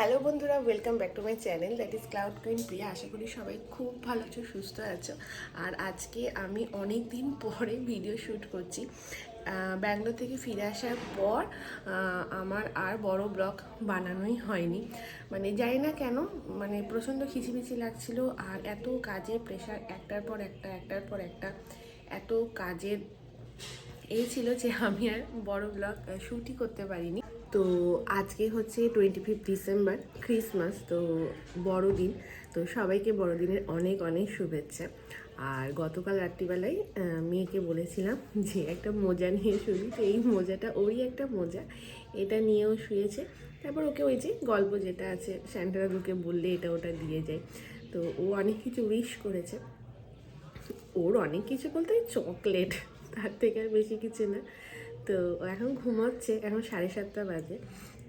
Hello বন্ধুরা welcome back to my channel that is cloud queen Priya আশা করি সবাই খুব ভালো আছো, সুস্থ আছো। আর আজকে আমি অনেক দিন পরে ভিডিও শ্যুট করছি। ব্যাঙ্গালোর থেকে ফিরে আসার পর আমার আর বড় ব্লগ বানানোই হয়নি। মানে জানি না কেন মানে প্রচণ্ড খিচিমিচি লাগছিল আর এত কাজের প্রেশার একটার পর একটা, একটার পর একটা। এত কাজের এই ছিল যে আমি আর বড় ব্লগ শ্যুটই করতে পারিনি। তো আজকে হচ্ছে টোয়েন্টি ফিফথ ডিসেম্বর ক্রিসমাস তো বড়দিন। তো সবাইকে বড়দিনের অনেক অনেক শুভেচ্ছা। আর গতকাল রাত্রিবেলায় মেয়েকে বলেছিলাম যে একটা মোজা নিয়ে শুবি তো এই মোজাটা ওরই একটা মোজা। এটা নিয়েও শুয়েছে। তারপর ওকে ওই যে গল্প যেটা আছে স্যান্টারা দুকে বললে এটা ওটা দিয়ে যায়। তো ও অনেক কিছু উইশ করেছে। ওর অনেক কিছু বলতে ওই চকলেট, তার থেকে আর বেশি কিছু না। তো এখন ঘুমাচ্ছে, এখন সাড়ে সাতটা বাজে।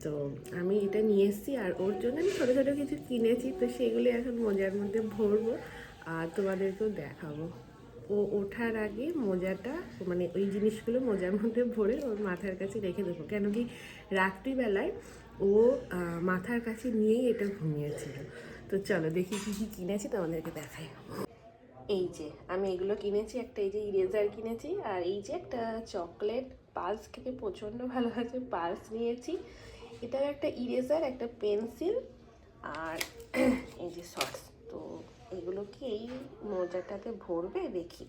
তো আমি এটা নিয়ে এসেছি আর ওর জন্য আমি ছোটো ছোটো কিছু কিনেছি, তো সেগুলো এখন মোজার মধ্যে ভরবো আর তোমাদেরকেও দেখাবো। ও ওঠার আগে মোজাটা মানে ওই জিনিসগুলো মোজার মধ্যে ভরে ওর মাথার কাছে রেখে দেবো। কেন কি রাত্রিবেলায় ও মাথার কাছে নিয়েই এটা ঘুমিয়েছিল। তো চলো দেখি কী কী কিনেছি, তোমাদেরকে দেখাই। এই যে আমি এগুলো কিনেছি, একটা এই যে ইরেজার কিনেছি আর এই যে একটা চকলেট পালস খেতে প্রচণ্ড ভালো আছে পালস নিয়েছি। এটা একটা ইরেজার একটা পেন্সিল আর এই যে শর্টস তো এগুলো কি এই মোজাটাতে ভরবে? দেখি।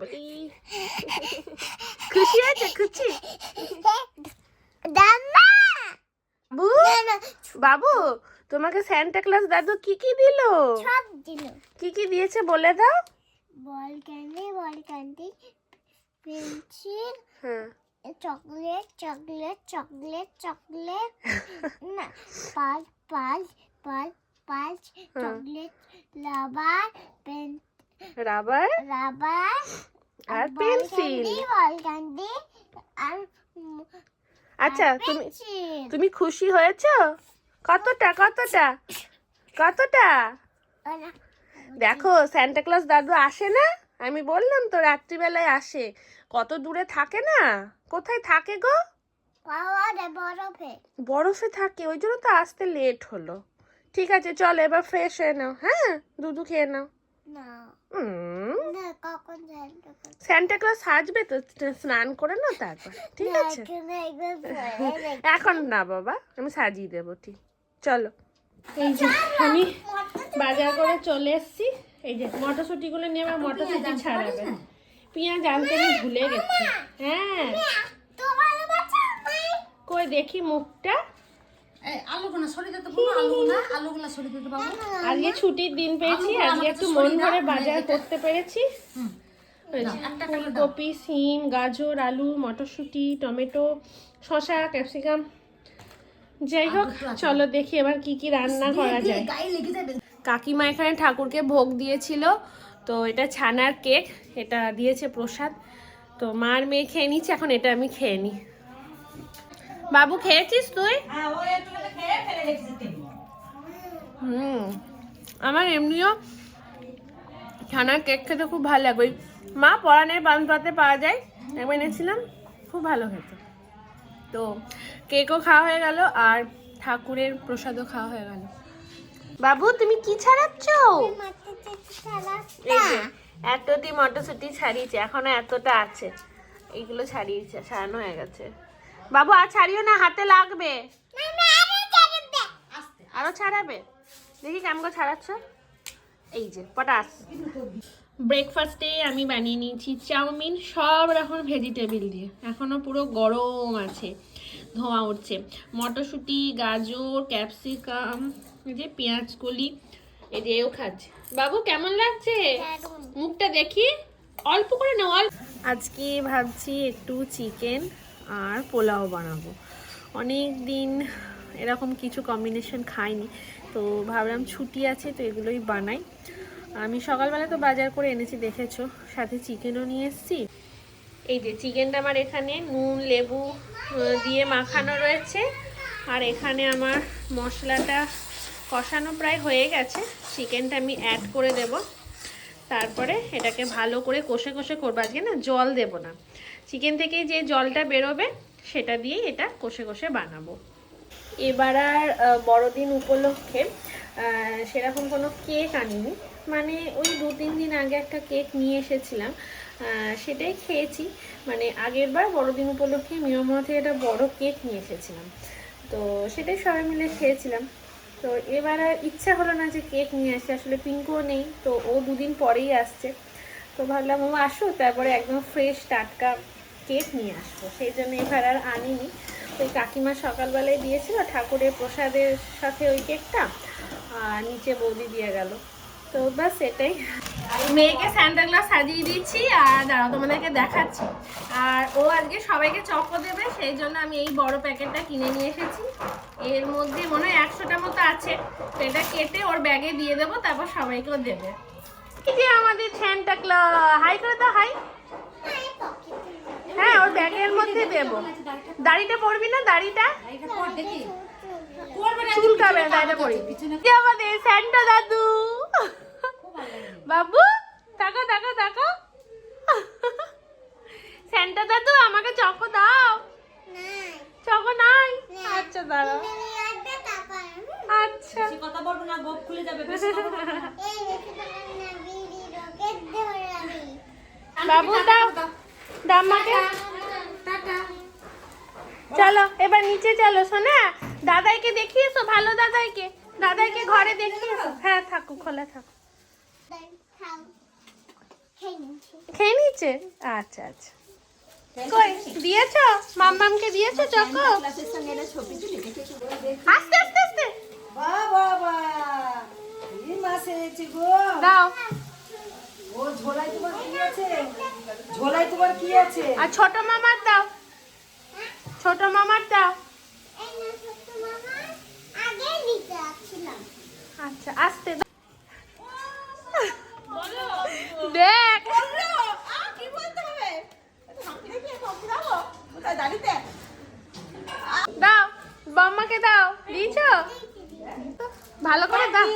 খুশি আছে খুশি? বাবু বাবু তোমাকে স্যান্টা ক্লাস দাদু কি কি দিল? সব দিল। কি কি দিয়েছে বলে দাও। Ball candy ball candy pencil হ্যাঁ। চকলেট চকলেট চকলেট চকলেট না পাঁচ পাঁচ পাঁচ পাঁচ chocolate rubber pen rubber? Rubber আর পেন্সিল। বল ক্যান্ডি আর আচ্ছা তুমি তুমি খুশি হয়েছো? কতটা কতটা? কতটা? দেখো সান্টা ক্লজ দাদু আসে না? আমি বললাম তো রাত্রিবেলায় আসে। কত দূরে থাকে না? কোথায় থাকে গো? বরফে। বরফে থাকে ওই জন্য তো আসতে লেট হলো। ঠিক আছে চল এবার ফ্রেশ হয়ে নাও হ্যাঁ? দুধু খেয়ে নাও। না। না সান্টা ক্লজ সাজবে তো স্নান করে নাও তারপর ঠিক আছে? না। এখন না বাবা আমি সাজিয়ে দেবো ঠিক। চলো। এই যে আমি বাজার করে চলে এসেছি। এই যে মটরশুঁটিগুলো নিয়ে আবার মটরশুঁটি ছাড়াবে। পেঁয়াজ আনতে আমি ভুলে গেছি। হ্যাঁ। কই দেখি মুখটা। আজকে ছুটির দিন পেয়েছি আজকে একটু মন ভরে বাজার করতে পেরেছি। ফুলকপি সিম গাজর আলু মটরশুঁটি টমেটো শসা ক্যাপসিকাম। যাই হোক চলো দেখি এবার কি কি রান্না করা যায়। কাকিমা এখানে ঠাকুরকে ভোগ দিয়েছিল। তো এটা ছানার কেক এটা দিয়েছে প্রসাদ। তো মার মেয়ে খেয়ে নিচ্ছে এখন এটা আমি খেয়ে নিই বাবু খেয়েছিস তুই? হুম আমার এমনিও ছানার কেক খেতে খুব ভালো লাগে। মা পরানের পান্তাতে পাওয়া যায় একবার এনেছিলাম খুব ভালো খেতে তো কেকও খাওয়া হয়ে গেল আর ঠাকুরের প্রসাদও খাওয়া হয়ে গেল। বাবু তুমি কি ছাড়াচ্ছ। এতটি মটরশুঁটি ছাড়িয়েছে এখনও এতটা আছে। এইগুলো ছাড়িয়েছে ছাড়ানো হয়ে গেছে। বাবু আর ছাড়িও না হাতে লাগবে। আরও ছাড়াবে। দেখি কেমন করে ছাড়াচ্ছ। এই যে পটাস ব্রেকফাস্টে আমি বানিয়ে নিয়েছি চাউমিন সব রকম ভেজিটেবিল দিয়ে। এখনও পুরো গরম আছে ধোঁয়া উঠছে। মটরশুঁটি গাজর ক্যাপসিকাম যে পেঁয়াজ কলি এই যে এও খাচ্ছে। বাবু কেমন লাগছে? মুখটা দেখি। অল্প করে না অল্প আজকে ভাবছি একটু চিকেন আর পোলাও বানাবো। অনেক দিন এরকম কিছু কম্বিনেশন খাইনি তো ভাবলাম ছুটি আছে তো এগুলোই বানাই। আমি সকালবেলা তো বাজার করে এনেছি দেখেছ? সাথে চিকেনও নিয়ে এসেছি। এই যে চিকেনটা আমার এখানে নুন লেবু দিয়ে মাখানো রয়েছে। আর এখানে আমার মশলাটা কষানো প্রায় হয়ে গেছে। চিকেনটা আমি অ্যাড করে দেব। তারপরে এটাকে ভালো করে কষে কষে করব। আজকে না জল দেব না। চিকেন থেকে যে জলটা বেরোবে, সেটা দিয়েই এটা কষে কষে বানাবো। এবার আর বড়দিন উপলক্ষে সেরকম কোনো কেক আনিনি। মানে ওই দু তিন দিন আগে একটা কেক নিয়ে এসেছিলাম। সেটাই খেয়েছি। মানে আগের বার বড়দিন উপলক্ষে মিয়মা থেকে একটা বড় কেক নিয়ে এসেছিলাম। তো সেটাই সবাই মিলে খেয়েছিলাম। তো এবার আর ইচ্ছা হলো না যে কেক নিয়ে আসি। আসলে পিঙ্কও নেই, তো ও দুদিন পরেই আসছে। তো ভাবলাম ও আসো। তারপরে একদম ফ্রেশ টাটকা কেক নিয়ে আসব। সেই জন্য এবার আর আনিনি। ওই কাকিমা সকালবেলায় দিয়েছিল ঠাকুরের প্রসাদের সাথে ওই কেকটা, আর নিচে বৌদি দিয়ে গেল। তো বাস এটাই। মেয়েকে স্যান্টা গ্লাস সাজিয়ে দিচ্ছি আর দাঁড়াও তোমাদেরকে দেখাচ্ছি। আর ও আজকে সবাইকে চকো দেবে সেই জন্য আমি এই বড় প্যাকেটটা কিনে নিয়ে এসেছি। এর মধ্যে মনে হয় একশোটা মতো আছে। তো এটা কেটে ওর ব্যাগে দিয়ে দেবো তারপর সবাইকেও দেবে। যে আমাদের স্যান্টা ক্লজ হাই করে দাও হাই হ্যাঁ ওর ব্যাগের মধ্যে দেবো। দাড়িটা পরবি না দাড়িটা? চুলকাবে দাড়িটা পরি আমাদের স্যান্টা দাদু। বাবু তাকো তাকো তাকো স্যান্টা দাদু আমাকে চকো দাও। চকো নাই? আচ্ছা দাঁড়াও। আচ্ছা। কথা বলব না গোপ খুলে যাবে দেখি বাবু দাও চলো এবার নিচে চলো সোনা। দাদাইকে দেখিয়েছো ভালো দাদাইকে। দাদাইকে ঘরে দেখিয়েছো হ্যাঁ থাকুক খোলা থাকুক খেয়ে নিচ্ছে আচ্ছা আচ্ছা। কই দিয়েছ? মাম্মামকে দিয়েছ চকো? আস্তে আস্তে আস্তে। দাও। ও ঝোলাই তোমার কি আছে? ঝোলাই তোমার কি আছে? আর ছোট মামার দাও। ছোট মামার দাও এই না সত্য মামা আগে দিতে আসছিলাম আচ্ছা আস্তে দাও। দেখ দাও বাম্মাকে দাও দিয়েছ ভালো করে দাও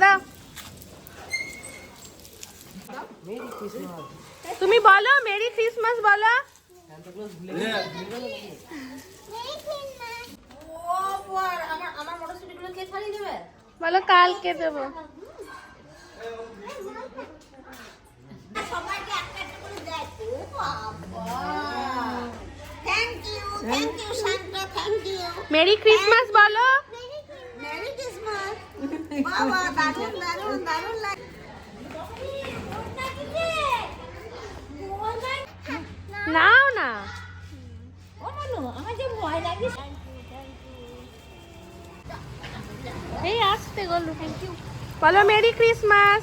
দাও তুমি বলো মেরি ক্রিসমাস বলো ও পর আমার আমার মটরশুটিগুলো কে ছাড়িয়ে দেবে বলো কালকে দেবো সবাইকে একটা একটা করে দেয় ও বাবা thank you thank you Santa thank you merry Christmas বলো মেরি ক্রিসমাস বাবা দারুণ দারুণ দারুণ লাগে নাও না। ও আমার যে ভয় লাগে। এই আসতে গলু থ্যাংক ইউ বলো মেরি ক্রিসমাস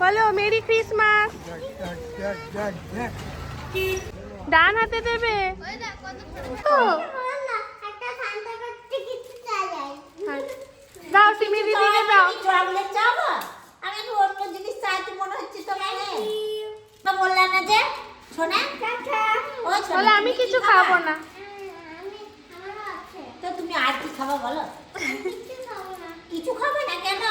বলো মেরি ক্রিসমাস ডান হাতে দেবে ও, একটা সান্টা করতে কিছু চালাই হ্যাঁ। দাও। চকলেট চাও আমি তো অন্য জিনিস চাইতে মনে হচ্ছে তোমার না বললা না যে শোনা? ও বলো আমি কিছু খাব? না। তো তুমি আর কি খাবা বলো? কিছু খাবে না কেন?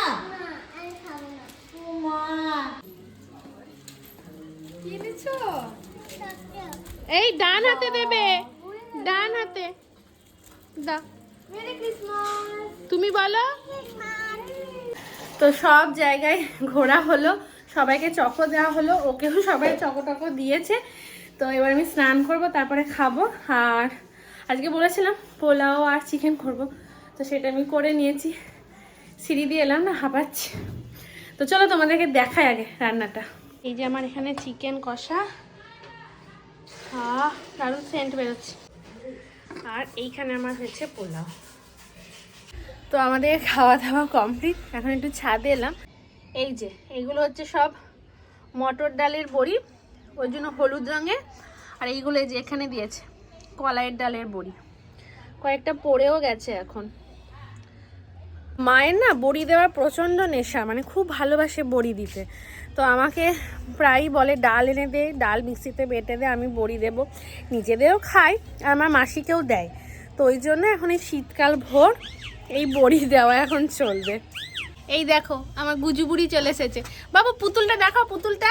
এই ডান হাতে দেবে। ডান হাতে। দাও। তুমি বলো। তো সব জায়গায় ঘোরা হলো সবাইকে চকো দেওয়া হলো ওকেও সবাই চকো টকো দিয়েছে। তো এবার আমি স্নান করব তারপরে খাব আর আজকে বলেছিলাম পোলাও আর চিকেন করব তো সেটা আমি করে নিয়েছি। সিঁড়ি দিয়ে এলাম না হাঁপাচ্ছি। তো চলো তোমাদেরকে দেখাই আগে রান্নাটা। এই যে আমার এখানে চিকেন কষা। দারুণ সেন্ট বেরোচ্ছে। আর এইখানে আমার হয়েছে পোলাও। তো আমাদের খাওয়া দাওয়া কমপ্লিট এখন একটু ছাদে এলাম। এই যে, এগুলো হচ্ছে সব মটর ডালের বড়ি ওই জন্য হলুদ রঙের, আর এইগুলো যে এখানে দিয়েছে, কলাইয়ের ডালের বড়ি। কয়েকটা পড়েও গেছে এখন। মায়ের না বড়ি দেওয়ার প্রচণ্ড নেশা মানে খুব ভালোবাসে বড়ি দিতে। তো আমাকে প্রায়ই বলে, ডাল এনে দে, ডাল মিক্সিতে বেটে দে, আমি বড়ি দেবো। নিজেদেরও খাই, আর আমার মাসিকেও দেয়। তো ওই জন্য এখন এই শীতকাল ভোর এই বড়ি দেওয়া এখন চলবে। এই দেখো, আমার গুজুবুড়ি চলে এসেছে। বাবু, পুতুলটা দেখাও, পুতুলটা।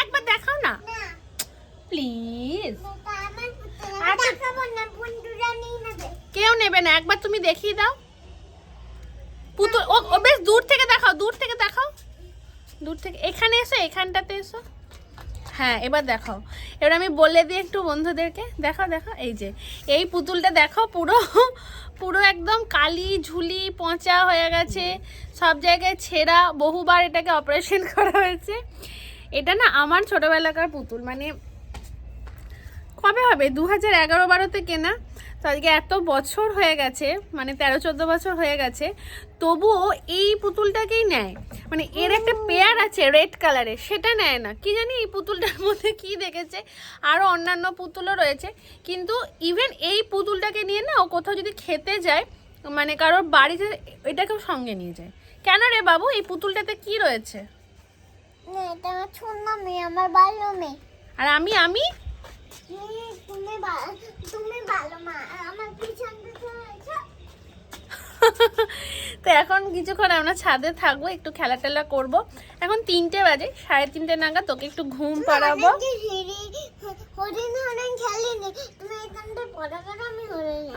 একবার দেখাও না। প্লিজ আচ্ছা। কেউ নেবে না, একবার তুমি দেখিয়ে দাও। পুতুল, ও ও, বেশ দূর থেকে দেখাও, দূর থেকে দেখাও। দূর থেকে, এখানে এসো, এখানটাতে এসো। হ্যাঁ এবার দেখাও। এবার আমি বলে দিই একটু বন্ধুদেরকে। দেখাও দেখো এই যে, এই পুতুলটা দেখো পুরো পুরো একদম কালি ঝুলি পচা হয়ে গেছে, সব জায়গায় ছেঁড়া, বহুবার এটাকে অপারেশন করা হয়েছে। এটা না আমার ছোটোবেলাকার পুতুল মানে কবে হবে? দু হাজার এগারো বারোতে কেনা। তো আজকে এত বছর হয়ে গেছে মানে তেরো চোদ্দ বছর হয়ে গেছে তবুও এই পুতুলটাকেই নেয়। মানে এর একটা পেয়ার আছে রেড কালারের সেটা নেয় না। কি জানি এই পুতুলটার মধ্যে কি দেখেছে আরও অন্যান্য পুতুলও রয়েছে। কিন্তু ইভেন এই পুতুলটাকে নিয়ে না ও কোথাও যদি খেতে যায় মানে কারোর বাড়িতে এটাকেও সঙ্গে নিয়ে যায়। কেন রে বাবু এই পুতুলটাতে কি রয়েছে? এটা আমার ছোট্ট মেয়ে আমার মেয়ে। আর আমি আমি তুমি ভা- তুমি ভালো মা আমার পিছন পিছন এসো। তো এখন কিছুক্ষণ আমরা ছাদে থাকব একটু খেলা টেলা করব। এখন তিনটে বাজে সাড়ে তিনটে নাগাদ তোকে একটু ঘুম পাড়াবো।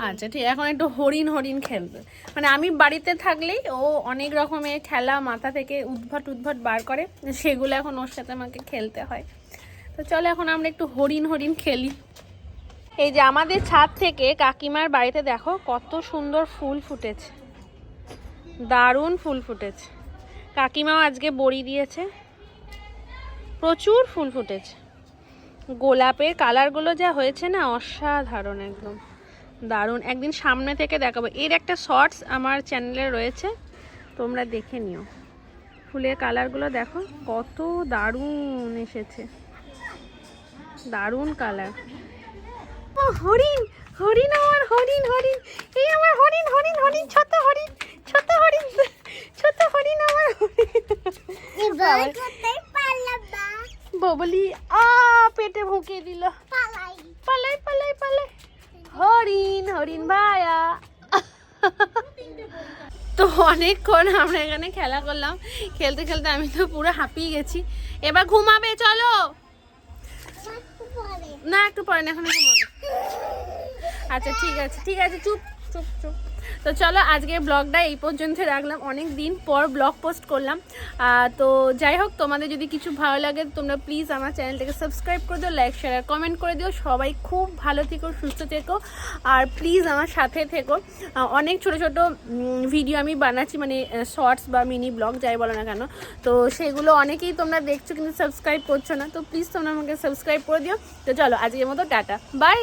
আচ্ছা ঠিক এখন একটু হরিণ হরিণ খেলবে। মানে আমি বাড়িতে থাকলেই ও অনেক রকমের খেলা মাথা থেকে উদ্ভট উদ্ভট বার করে সেগুলো এখন ওর সাথে আমাকে খেলতে হয়। তো চলো এখন আমরা একটু হরিণ হরিণ খেলি। এই যে আমাদের ছাদ থেকে কাকিমার বাড়িতে দেখো কত সুন্দর ফুল ফুটেছে। দারুণ ফুল ফুটেছে। কাকিমাও আজকে বড়ি দিয়েছে। প্রচুর ফুল ফুটেছে। গোলাপের কালারগুলো যা হয়েছে না, অসাধারণ একদম। দারুণ। একদিন সামনে থেকে দেখাবো। এর একটা শর্টস আমার চ্যানেলে রয়েছে। তোমরা দেখে নিও। ফুলের কালারগুলো দেখো, কত দারুণ এসেছে। দারুণ কালার। হরিণ! হরিণ আমার, হরিণ হরিণ। এই আমার হরিণ হরিণ হরিণ, ছোট হরিণ। ছোট হরিণ। ছোট হরিণ আমার ববলি আ পেটে ভুঁকে দিল। পালাই। পালাই পালাই পালাই। হরিণ হরিণ ভায়া। তো অনেকক্ষণ আমরা এখানে খেলা করলাম। খেলতে খেলতে আমি তো পুরো হাঁপিয়ে গেছি। এবার ঘুমাবে চলো। না একটু পরে না এখন ঘুমাবে। আচ্ছা ঠিক আছে ঠিক আছে চুপ চুপ চুপ। তো চলো আজকের ব্লগটা এই পর্যন্ত রাখলাম। অনেক দিন পর ব্লগ পোস্ট করলাম। তো যাই হোক, তোমাদের যদি কিছু ভালো লাগে, তোমরা প্লিজ আমার চ্যানেলটাকে সাবস্ক্রাইব করে দিও লাইক শেয়ার কমেন্ট করে দিও। সবাই খুব ভালো থেকো, সুস্থ থেকো, আর প্লিজ আমার সাথে থেকো। অনেক ছোট ছোট ভিডিও আমি বানাচ্ছি মানে শর্টস বা মিনি ব্লগ যাই বলো না কেন। তো সেগুলো অনেকেই তোমরা দেখছ কিন্তু সাবস্ক্রাইব করছ না। তো প্লিজ তোমরা আমাকে সাবস্ক্রাইব করে দিও। তো চলো, আজকের মতো, টাটা। বাই